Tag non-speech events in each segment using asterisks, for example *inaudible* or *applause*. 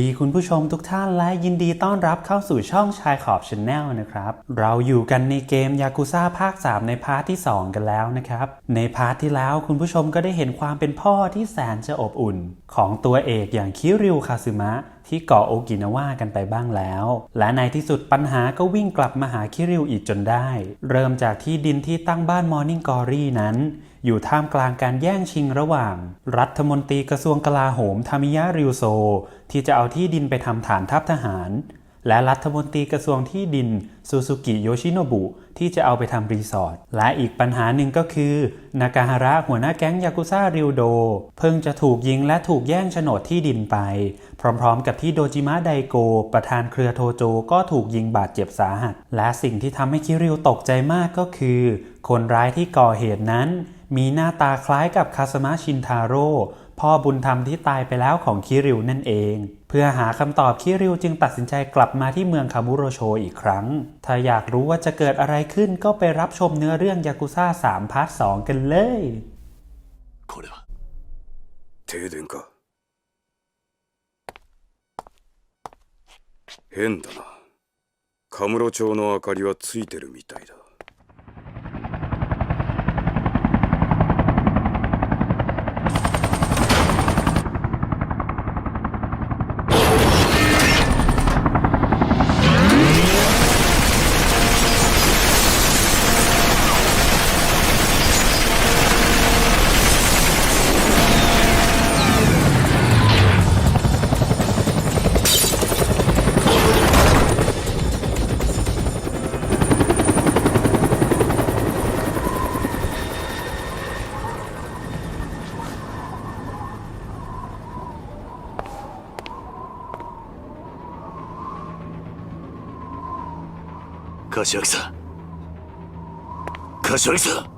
สวัสดีคุณผู้ชมทุกท่านและยินดีต้อนรับเข้าสู่ช่องชายขอบชาแนลนะครับ เราอยู่กันในเกมยากุซ่าภาค 3 ในพาร์ทที่ 2 กันแล้วนะครับ ในพาร์ทที่แล้วคุณผู้ชมก็ได้เห็นความเป็นพ่อที่แสนจะอบอุ่น ของตัวเอกอย่างคิริวคาซึมะ ที่เกาะโอกินาวากันไปบ้างแล้ว และในที่สุดปัญหาก็วิ่งกลับมาหาคิริวอีกจนได้ เริ่มจากที่ดินที่ตั้งบ้านมอร์นิ่งกอรี่นั้น อยู่ท่ามกลางการแย่งชิงระหว่าง รัฐมนตรีกระทรวงกลาโหมทามิยะริวโซ ที่จะเอาที่ดินไปทำฐานทัพทหาร และรัฐมนตรีกระทรวงที่ดินซูซูกิโยชิโนบุที่จะเอาไปทำรีสอร์ท และอีกปัญหาหนึ่งก็คือนากาฮาระหัวหน้าแก๊งยากุซ่าริวโด เพิ่งจะถูกยิงและถูกแย่งโฉนดที่ดินไป พร้อมๆ กับที่โดจิมะไดโก ประธานเครือโทโจก็ถูกยิงบาดเจ็บสาหัส และสิ่งที่ทำให้คิริวตกใจมากก็คือ คนร้ายที่ก่อเหตุนั้น มีหน้าตาคล้ายกับคาสมะชินทาโร่พ่อบุญธรรมที่ตายไปแล้วของคิริวนั่นเอง เพื่อหาคำตอบคิริวจึงตัดสินใจกลับมาที่เมืองคามุโรโชอีกครั้ง ถ้าอยากรู้ว่าจะเกิดอะไรขึ้นก็ไปรับชมเนื้อเรื่องยากุซ่า3พาร์ท2กันเลย これは停電か 変だな。カムロ町の明かりはついてるみたいだ柏木さん。柏木さん。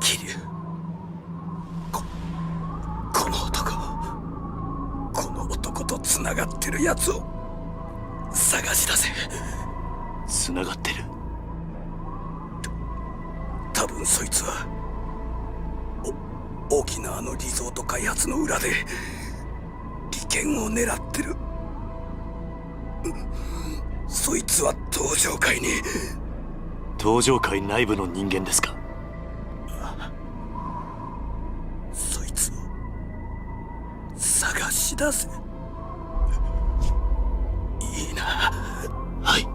桐生。ここの男この男とつながってるやつを探し出せ。繋がってる？多分そいつはお沖縄のリゾート開発の裏で利権を狙ってるそいつは登場会に。登場会内部の人間ですか？そいつを探し出せ。いいな。はい。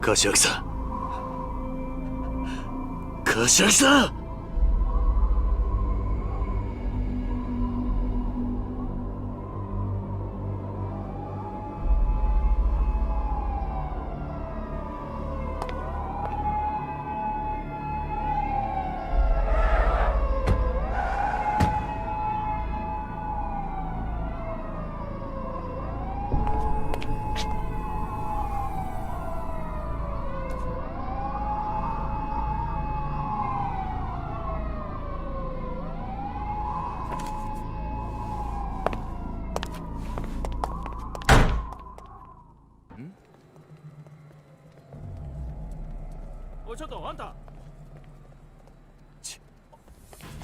柏木さん。柏木さん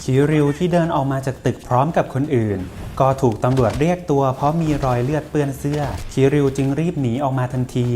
คิริวที่เดินออกมาจากตึกพร้อมกับคนอื่น ก็ถูกตำรวจเรียกตัวเพราะมีรอยเลือดเปื้อนเสื้อ คิริวจึงรีบหนีออกมาทันที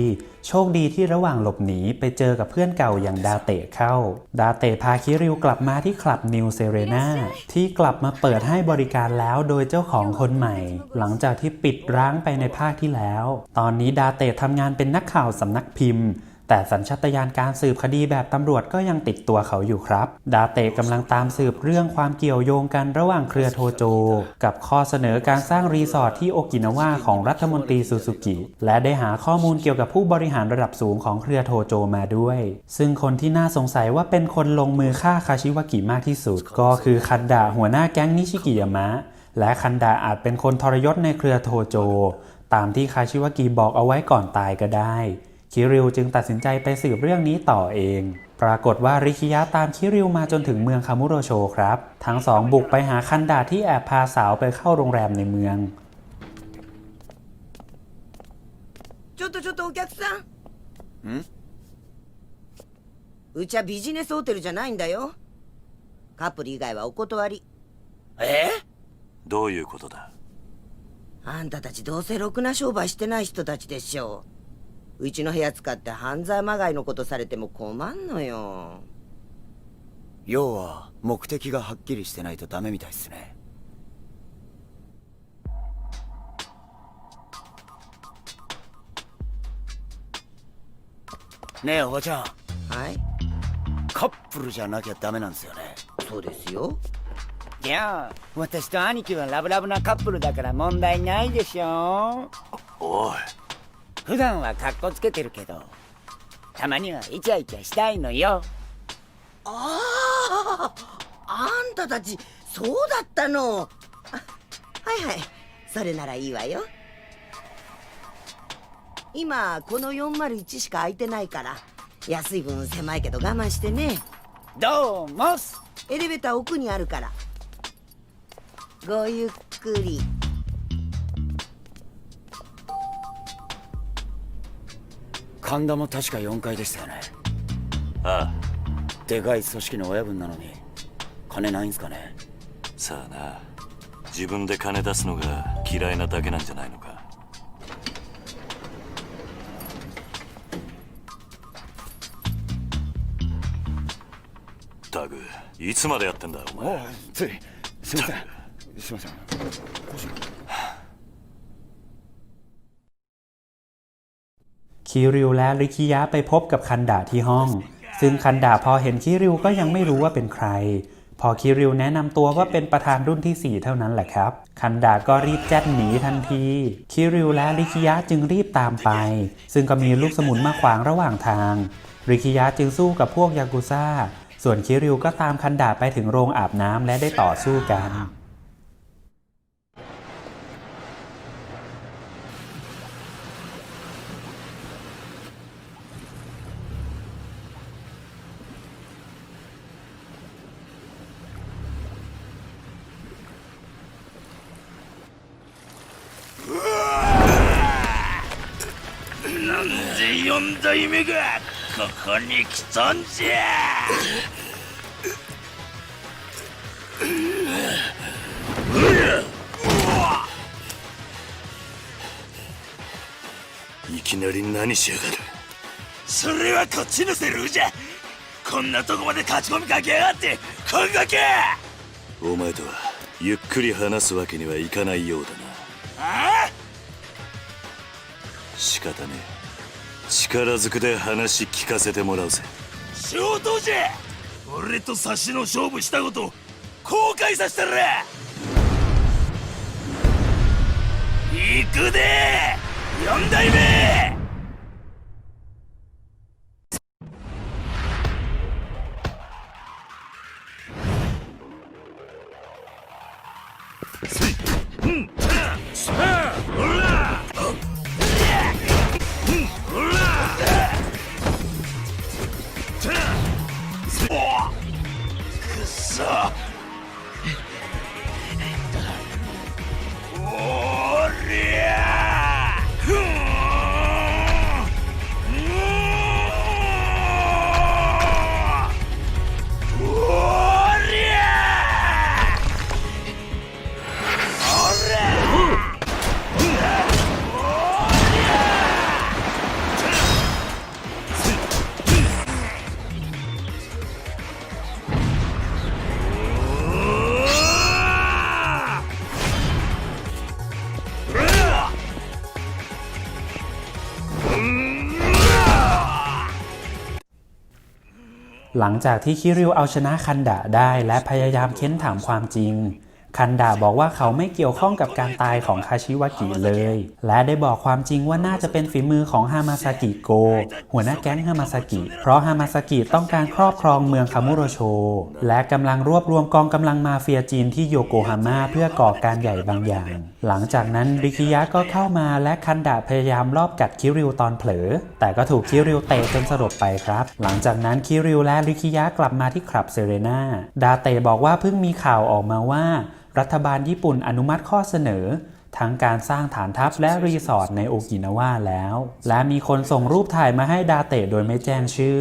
โชคดีที่ระหว่างหลบหนีไปเจอกับเพื่อนเก่าอย่างดาเตะเข้า ดาเตะพาคิริวกลับมาที่คลับนิวเซเรนาที่กลับมาเปิดให้บริการแล้วโดยเจ้าของคนใหม่ หลังจากที่ปิดร้างไปในภาคที่แล้ว ตอนนี้ดาเตะทำงานเป็นนักข่าวสำนักพิมพ์ แต่สัญชาตญาณการสืบคดีแบบตำรวจก็ยังติดตัวเขาอยู่ครับ ดาเตะกำลังตามสืบเรื่องความเกี่ยวโยงกันระหว่างเครือโทโจ กับข้อเสนอการสร้างรีสอร์ทที่โอกินาวาของรัฐมนตรีซูซูกิ และได้หาข้อมูลเกี่ยวกับผู้บริหารระดับสูงของเครือโทโจมาด้วย ซึ่งคนที่น่าสงสัยว่าเป็นคนลงมือฆ่าคาชิวากิมากที่สุด ก็คือคันดะหัวหน้าแก๊งนิชิกิยามะ และคันดะอาจเป็นคนทรยศในเครือโทโจ ตามที่คาชิวากิบอกเอาไว้ก่อนตายก็ได้ คิริวจึงตัดสินใจไปสืบเรื่องนี้ต่อเอง ปรากฏว่าริคิยะตามคิริวมาจนถึงเมืองคามุโรโชครับ ทั้งสองบุกไปหาคันดาที่แอบพาสาวไปเข้าโรงแรมในเมือง ちょっとちょっとお客さん うちはビジネスホテルじゃないんだよカップル以外はお断りえどういうことだあんたたちどうせろくな商売してない人たちでしょう うちの部屋使って犯罪まがいのことされても困んのよ。要は目的がはっきりしてないとダメみたいっすね。ねえおばちゃん。はい。カップルじゃなきゃダメなんですよね。そうですよ。じゃあ私と兄貴はラブラブなカップルだから問題ないでしょおい普段はカッコつけてるけどたまにはイチャイチャしたいのよ。あああんたたちそうだったの。あ *laughs* はいはいそれならいいわよ。今この401しか空いてないから安い分狭いけど我慢してね。どうもす。エレベーター奥にあるから。ごゆっくり神田も確か4階でしたよね。ああ。でかい組織の親分なのに金ないんすかね。さあな。自分で金出すのが嫌いなだけなんじゃないのか。タグいつまでやってんだお前。ついすいません。すいません คิริวและริคิยะไปพบกับคันดะที่ห้อง ซึ่งคันดะพอเห็นคิริวก็ยังไม่รู้ว่าเป็นใคร พอคิริวแนะนำตัวว่าเป็นประธานรุ่นที่ 4 เท่านั้นแหละครับ คันดะก็รีบแจ้นหนีทันทีคิริวและริคิยะจึงรีบตามไป ซึ่งก็มีลูกสมุนมาขวางระหว่างทาง ริคิยะจึงสู้กับพวกยากุซ่า ส่วนคิริวก็ตามคันดะไปถึงโรงอาบน้ำและได้ต่อสู้กัน で四代目がここに来たんじゃ。いきなり何しやがる。それはこっちのセリフじゃ。こんなとこまで勝ち込みかけやがってこんがけ。お前とはゆっくり話すわけにはいかないようだな。あ？仕方ねえ力ずくで話聞かせてもらうぜ。仕事じゃ！俺と差しの勝負したこと後悔させたら行くで！四代目！ หลังจากที่คิริวเอาชนะคันดะได้และพยายามเค้นถามความจริง คันดะบอกว่าเขาไม่เกี่ยวข้องกับการตายของคาชิวากิเลย และได้บอกความจริงว่าน่าจะเป็นฝีมือของฮามาซากิโก หัวหน้าแก๊งฮามาซากิ เพราะฮามาซากิต้องการครอบครองเมืองคามุโรโช และกำลังรวบรวมกองกำลังมาเฟียจีนที่โยโกฮาม่าเพื่อก่อการใหญ่บางอย่างหลังจากนั้นริคิยะก็เข้ามาและคันดะพยายามลอบกัดคิริวตอนเผลอ แต่ก็ถูกคิริวเตะจนสลบไปครับ หลังจากนั้นคิริวและริคิยะกลับมาที่คลับเซเรนาดาเตะบอกว่าเพิ่งมีข่าวออกมาว่า รัฐบาลญี่ปุ่นอนุมัติข้อเสนอทั้งการสร้างฐานทัพและรีสอร์ทในโอกินาวาแล้ว และมีคนส่งรูปถ่ายมาให้ดาเตะโดยไม่แจ้งชื่อ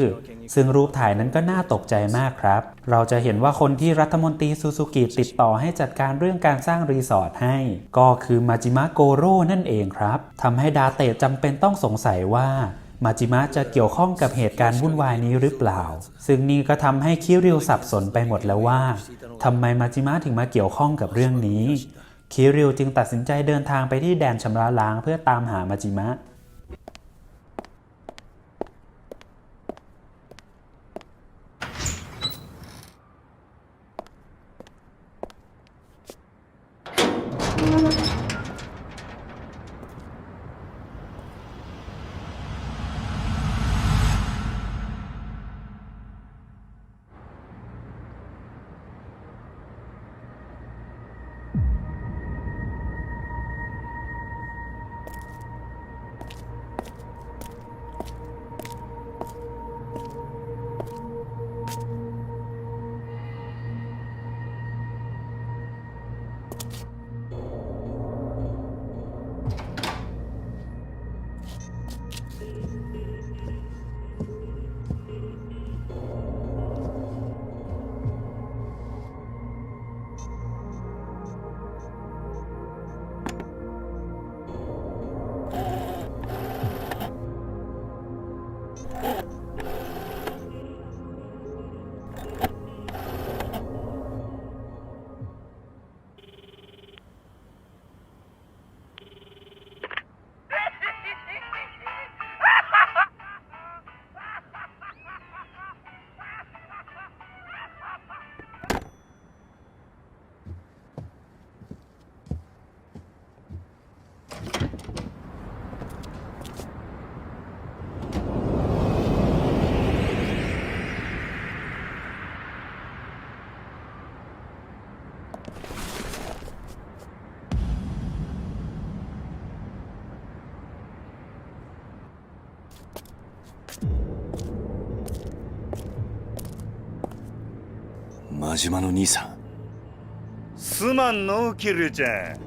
ซึ่งรูปถ่ายนั้นก็น่าตกใจมากครับ เราจะเห็นว่าคนที่รัฐมนตรีซูซูกิติดต่อให้จัดการเรื่องการสร้างรีสอร์ทให้ ก็คือมาจิมะโกโร่นั่นเองครับทำให้ดาเตะจำเป็นต้องสงสัยว่ามาจิมะจะเกี่ยวข้องกับเหตุการณ์วุ่นวายนี้หรือเปล่า ซึ่งนี่ก็ทำให้คิริวสับสนไปหมดแล้วว่าทำไมมาจิมะถึงมาเกี่ยวข้องกับเรื่องนี้ คิริวจึงตัดสินใจเดินทางไปที่แดนชำระล้างเพื่อตามหามาจิมะ 真島の兄さん。すまんのキリュウちゃ。ん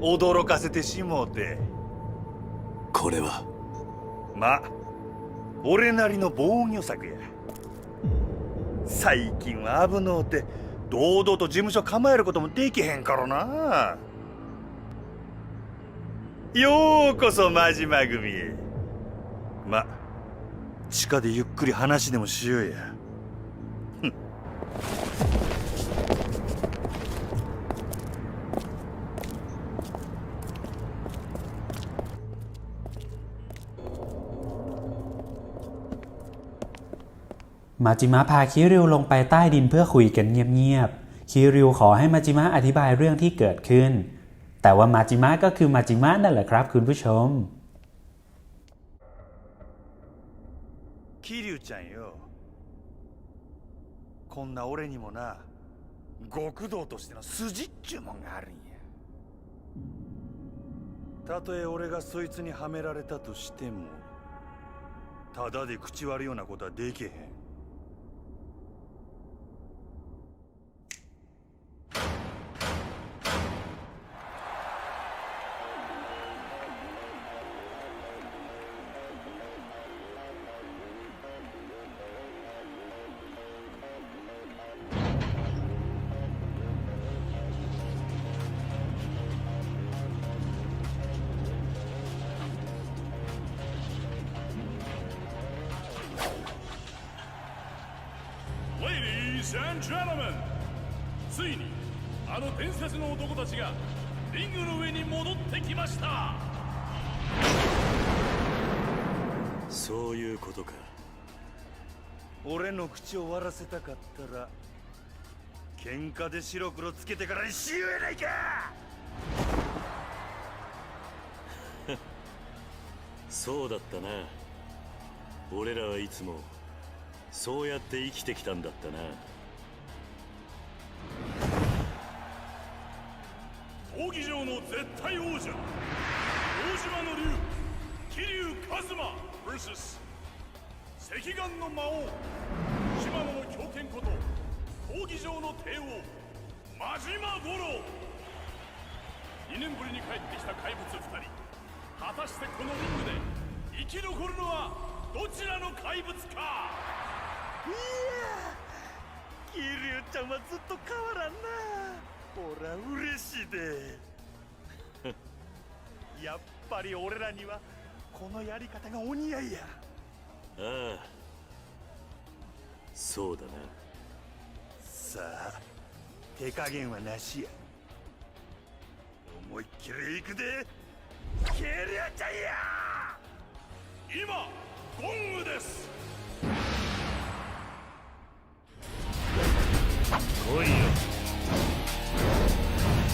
驚かせてしもうて。これは？ま俺なりの防御策や。最近は危のうて堂々と事務所構えることもできへんからな。ようこそ真島組へ。ま地下でゆっくり話でもしようや。 มาจิมะพาคิริวลงไปใต้ดินเพื่อคุยกันเงียบๆ คิริวขอให้มาจิมะอธิบายเรื่องที่เกิดขึ้น แต่ว่ามาจิมะก็คือมาจิมะนั่นแหละครับคุณผู้ชม 桐生ちゃんよこんな俺にもな極道としての筋っちゅうもんがあるんやたとえ俺がそいつにはめられたとしてもただで口割るようなことはできへん ついにあの伝説の男たちがリングの上に戻ってきました。そういうことか。俺の口を割らせたかったら喧嘩で白黒つけてからにしようやないかそうだったな。俺らはいつもそうやって生きてきたんだったな闘技場の絶対王者大島の竜桐生一馬 vs 赤眼の魔王島野の狂犬こと闘技場の帝王真島五郎。2年ぶりに帰ってきた怪物2人果たしてこのリングで生き残るのはどちらの怪物か？いや桐生ちゃんはずっと変わらんな俺は嬉しいで。*laughs* やっぱり俺らにはこのやり方がお似合いや。ああ。そうだな。さあ手加減はなしや。思いっきりいくで。桐生ちゃんや！今ゴングです。来いよ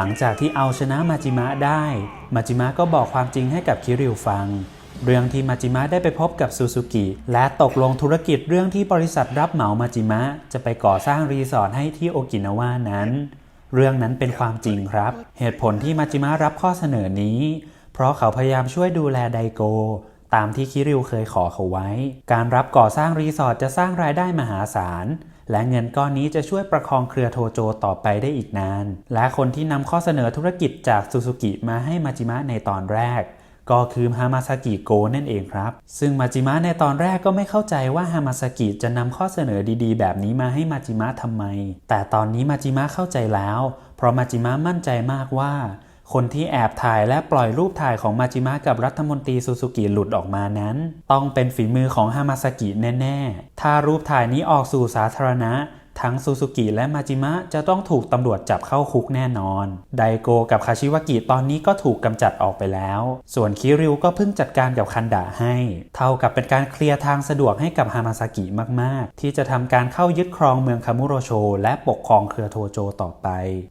ลังจากที่เอาชนะมาจิมะได้ มาจิมะก็บอกความจริงให้กับคิริวฟัง เรื่องที่มาจิมะได้ไปพบกับซูซูกิ และตกลงธุรกิจเรื่องที่บริษัทรับเหมามาจิมะ จะไปก่อสร้างรีสอร์ทให้ที่โอกินาวานั้น เรื่องนั้นเป็นความจริงครับ เหตุผลที่มาจิมะรับข้อเสนอนี้ เพราะเขาพยายามช่วยดูแลไดโก ตามที่คิริวเคยขอเขาไว้ การรับก่อสร้างรีสอร์ทจะสร้างรายได้มหาศาล และเงินก้อนนี้จะช่วยประคองเครือโทโจต่อไปได้อีกนาน และคนที่นำข้อเสนอธุรกิจจากซูซูกิมาให้มาจิมะในตอนแรก ก็คือฮามาซากิโกนั่นเองครับ ซึ่งมาจิมะในตอนแรกก็ไม่เข้าใจว่าฮามาซากิจะนำข้อเสนอดีๆ แบบนี้มาให้มาจิมะทำไม แต่ตอนนี้มาจิมะเข้าใจแล้ว เพราะมาจิมะมั่นใจมากว่า คนที่แอบถ่ายและปล่อยรูปถ่ายของมาจิมะกับรัฐมนตรีซูซูกิหลุดออกมานั้น ต้องเป็นฝีมือของฮามาสกิแน่ ๆ ถ้ารูปถ่ายนี้ออกสู่สาธารณะ ทั้งซูซูกิและมาจิมะจะต้องถูกตำรวจจับเข้าคุกแน่นอน ไดโกกับคาชิวากิตอนนี้ก็ถูกกำจัดออกไปแล้ว ส่วนคิริวก็เพิ่งจัดการกับคันดะให้ เท่ากับเป็นการเคลียร์ทางสะดวกให้กับฮามาซากิมาก ๆ ที่จะทำการเข้ายึดครองเมืองคามุโรโช และปกครองเครือโทโจต่อไป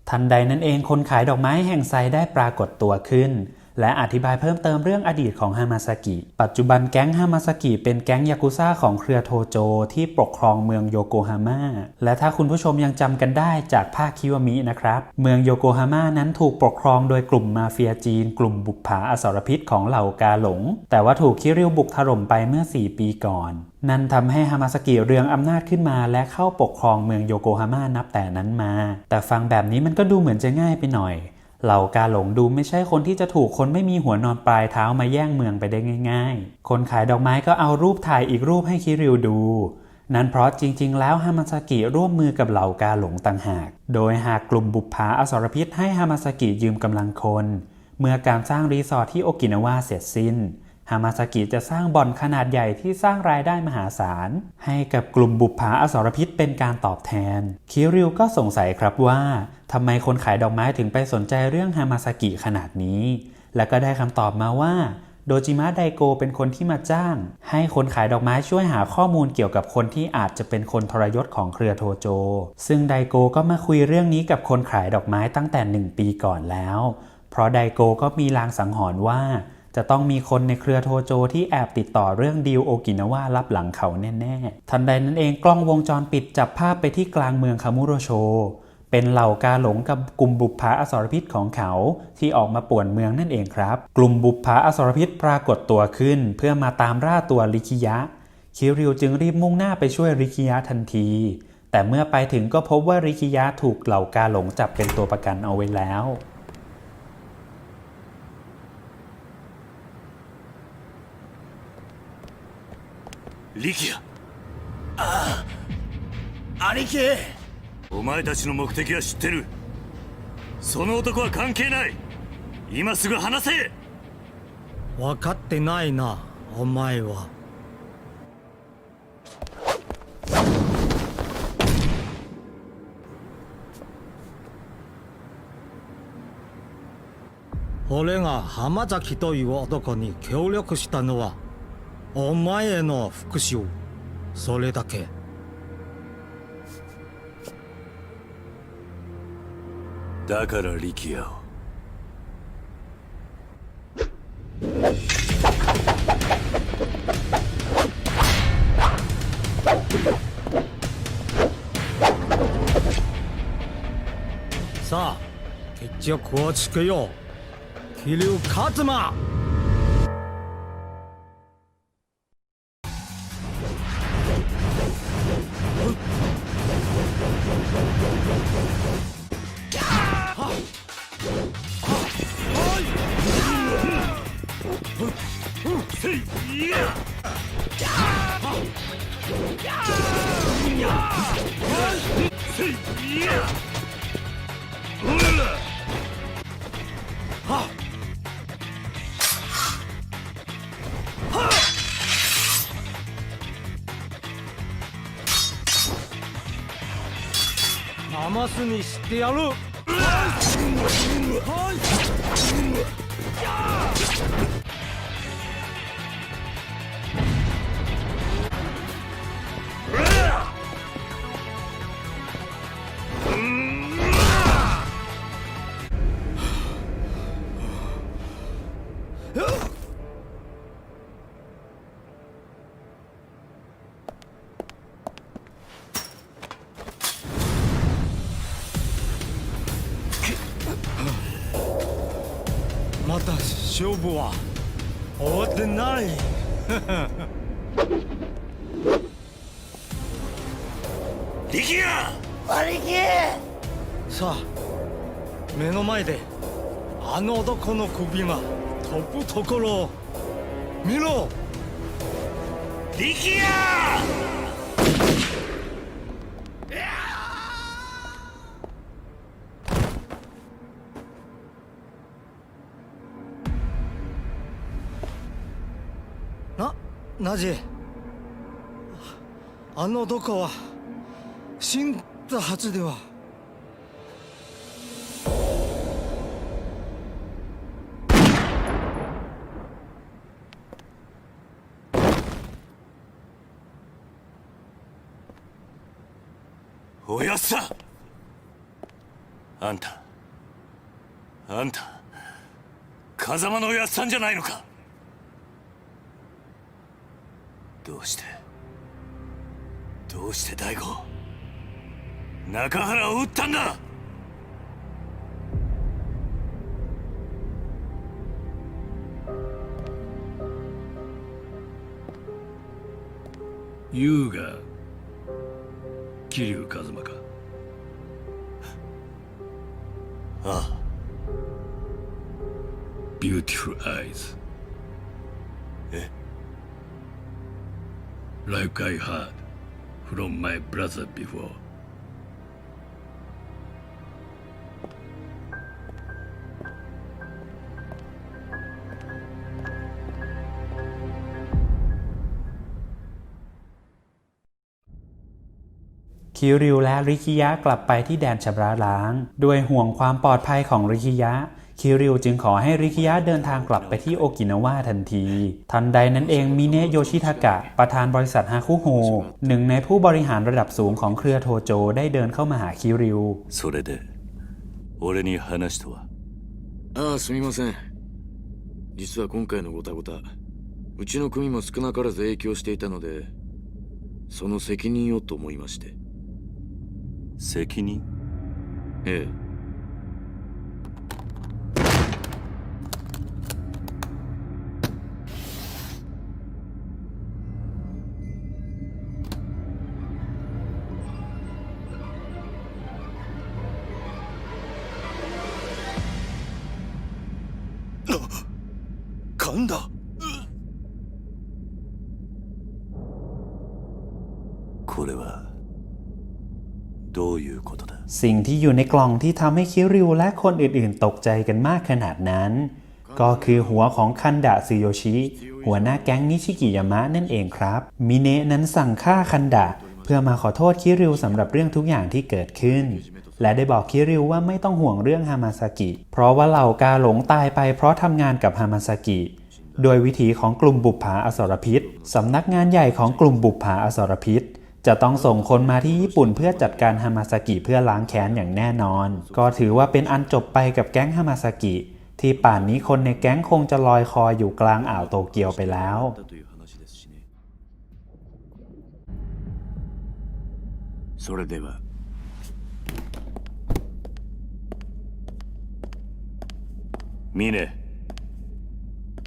ทันใดนั้นเองคนขายดอกไม้แห่งไซได้ปรากฏตัวขึ้น และอธิบายเพิ่มเติมเรื่องอดีตของฮามาซากิ ปัจจุบันแก๊งฮามาซากิเป็นแก๊งยากุซ่าของเครือโทโจที่ปกครองเมืองโยโกฮาม่า และถ้าคุณผู้ชมยังจำกันได้จากภาคคิวามินะครับ เมืองโยโกฮาม่านั้นถูกปกครองโดยกลุ่มมาเฟียจีน กลุ่มบุปผาอสรพิษของเหล่ากาหลง แต่ว่าถูกคิริวบุกถล่มไปเมื่อ 4 ปีก่อนนั่นทำให้ฮามาซากิเรืองอำนาจขึ้นมาและเข้าปกครองเมืองโยโกฮาม่านับแต่นั้นมา แต่ฟังแบบนี้มันก็ดูเหมือนจะง่ายไปหน่อย เหล่ากาหลงดูไม่ใช่คนที่จะถูกคนไม่มีหัวนอนปลายเท้ามาแย่งเมืองไปได้ง่าย ๆ คนขายดอกไม้ก็เอารูปถ่ายอีกรูปให้คิริวดู นั่นเพราะจริง ๆ แล้วฮามาซากิร่วมมือกับเหล่ากาหลงต่างหาก โดยหากกลุ่มบุปผาอสรพิษให้ฮามาซากิยืมกำลังคน เมื่อการสร้างรีสอร์ทที่โอกินาวาเสร็จสิ้นฮามาซากิจะสร้างบ่อนขนาดใหญ่ที่สร้างรายได้มหาศาล ให้กับกลุ่มบุปผาอสรพิษเป็นการตอบแทน คิริวก็สงสัยครับว่า ทำไมคนขายดอกไม้ถึงไปสนใจเรื่องฮามาซากิขนาดนี้ และก็ได้คำตอบมาว่าโดจิมะไดโกเป็นคนที่มาจ้าง ให้คนขายดอกไม้ช่วยหาข้อมูลเกี่ยวกับคนที่อาจจะเป็นคนทรยศของเครือโทโจ ซึ่งไดโกก็มาคุยเรื่องนี้กับคนขายดอกไม้ตั้งแต่หนึ่งปีก่อนแล้ว เพราะไดโกก็มีลางสังหรณ์ว่า จะต้องมีคนในเครือโทโจที่แอบติดต่อเรื่องดีลโอกินาวารับหลังเขาแน่ ๆ ทันใดนั้นเองกล้องวงจรปิดจับภาพไปที่กลางเมืองคามุโรโช เป็นเหล่ากาหลงกับกลุ่มบุปผาอสรพิษของเขาที่ออกมาป่วนเมืองนั่นเองครับ กลุ่มบุปผาอสรพิษปรากฏตัวขึ้น เพื่อมาตามล่าตัวริคิยะ คิริวจึงรีบมุ่งหน้าไปช่วยริคิยะทันที แต่เมื่อไปถึงก็พบว่าริคิยะถูกเหล่ากาหลงจับเป็นตัวประกันเอาไว้แล้ว 力也兄貴 お前たちの目的は知ってる。その男は関係ない。今すぐ話せ。分かってないなお前は。俺が浜崎という男に協力したのはお前への復讐。それだけ。だから力也を。さあ決着をつけよう。桐生一馬 にして 勝負は終わってない。*laughs* 力也！さあ目の前であの男の首が飛ぶところを見ろ！力也ななぜあの男は死んだはずでは。おやっさあんたあんた風間のおやっさんじゃないのかどうして？どうして大悟？中原を撃ったんだ！優が桐生一馬か。ああ。Beautiful eyes え？Like I had from my brother before คิริวและริคิยะกลับไปที่แดนชำระล้าง ด้วยห่วงความปลอดภัยของริคิยะ คิริวจึงขอให้ริคิยะเดินทางกลับไปที่โอกินาวาทันที ทันใดนั้นเองมิเนะโยชิทากะ ประธานบริษัทฮาคุโฮ หนึ่งในผู้บริหารระดับสูงของเครือโทโจได้เดินเข้ามาหาคิริว それで俺に話とはああすみません実は今回のごたごたうちの組も少なからず影響していたのでその責任をと思いまして責任ええ สิ่งที่อยู่ในกล่องที่ทำให้คิริวและคนอื่นๆ ตกใจกันมากขนาดนั้น ก็คือหัวของคันดะซึโยชิ หัวหน้าแก๊งนิชิกิยามะนั่นเองครับ มิเนะนั้นสั่งฆ่าคันดะ เพื่อมาขอโทษคิริวสำหรับเรื่องทุกอย่างที่เกิดขึ้น และได้บอกคิริวว่าไม่ต้องห่วงเรื่องฮามาซากิ เพราะว่าเหล่ากาหลงตายไปเพราะทำงานกับฮามาซากิโดยวิถีของกลุ่มบุปผาอสรพิษสำนักงานใหญ่ของกลุ่มบุปผาอสรพิษ จะต้องส่งคนมาที่ญี่ปุ่นเพื่อจัดการฮามาสกิเพื่อล้างแค้นอย่างแน่นอน ก็ถือว่าเป็นอันจบไปกับแก๊งฮามาสกิ ที่ป่านนี้คนในแก๊งคงจะลอยคออยู่กลางอ่าวโตเกียวไปแล้ว だという話ですしねそれではミネ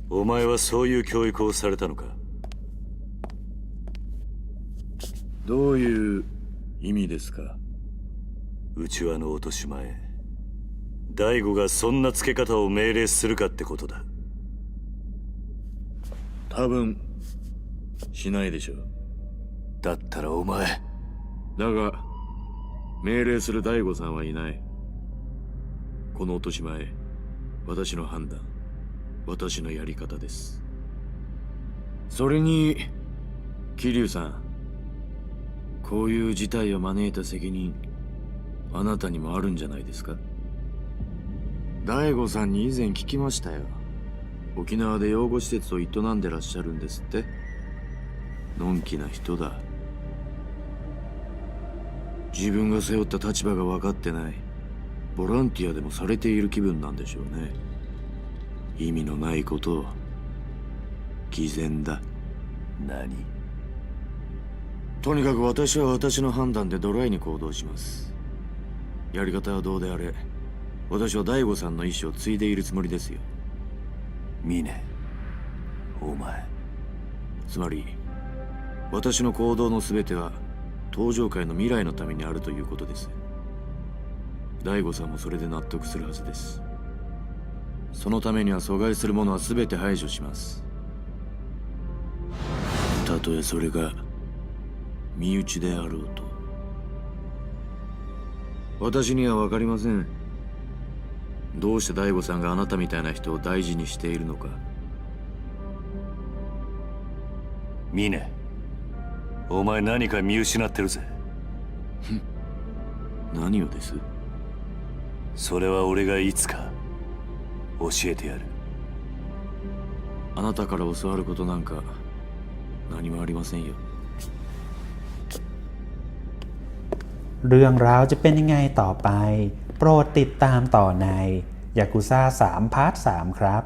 お前はそういう教育をされたのか どういう意味ですか？内輪の落とし前大悟がそんな付け方を命令するかってことだ。多分しないでしょう。だったらお前。だが命令する大悟さんはいない。この落とし前私の判断私のやり方です。それに桐生さんこういう事態を招いた責任あなたにもあるんじゃないですか？大悟さんに以前聞きましたよ。沖縄で養護施設を営んでらっしゃるんですって。のんきな人だ。自分が背負った立場が分かってない。ボランティアでもされている気分なんでしょうね。意味のないことを。偽善だ。何？とにかく私は私の判断でドライに行動します。やり方はどうであれ私は大悟さんの意思を継いでいるつもりですよ。ミネお前。つまり私の行動の全ては登場界の未来のためにあるということです。大悟さんもそれで納得するはずです。そのためには阻害するものは全て排除します。たとえそれが身内であろうと。私には分かりません。どうして大悟さんがあなたみたいな人を大事にしているのか。ミネお前何か見失ってるぜ。何をです？それは俺がいつか教えてやる。あなたから教わることなんか何もありませんよ เรื่องราวจะเป็นยังไงต่อไป โปรดติดตามต่อในยากุซ่า3พาร์ท3ครับ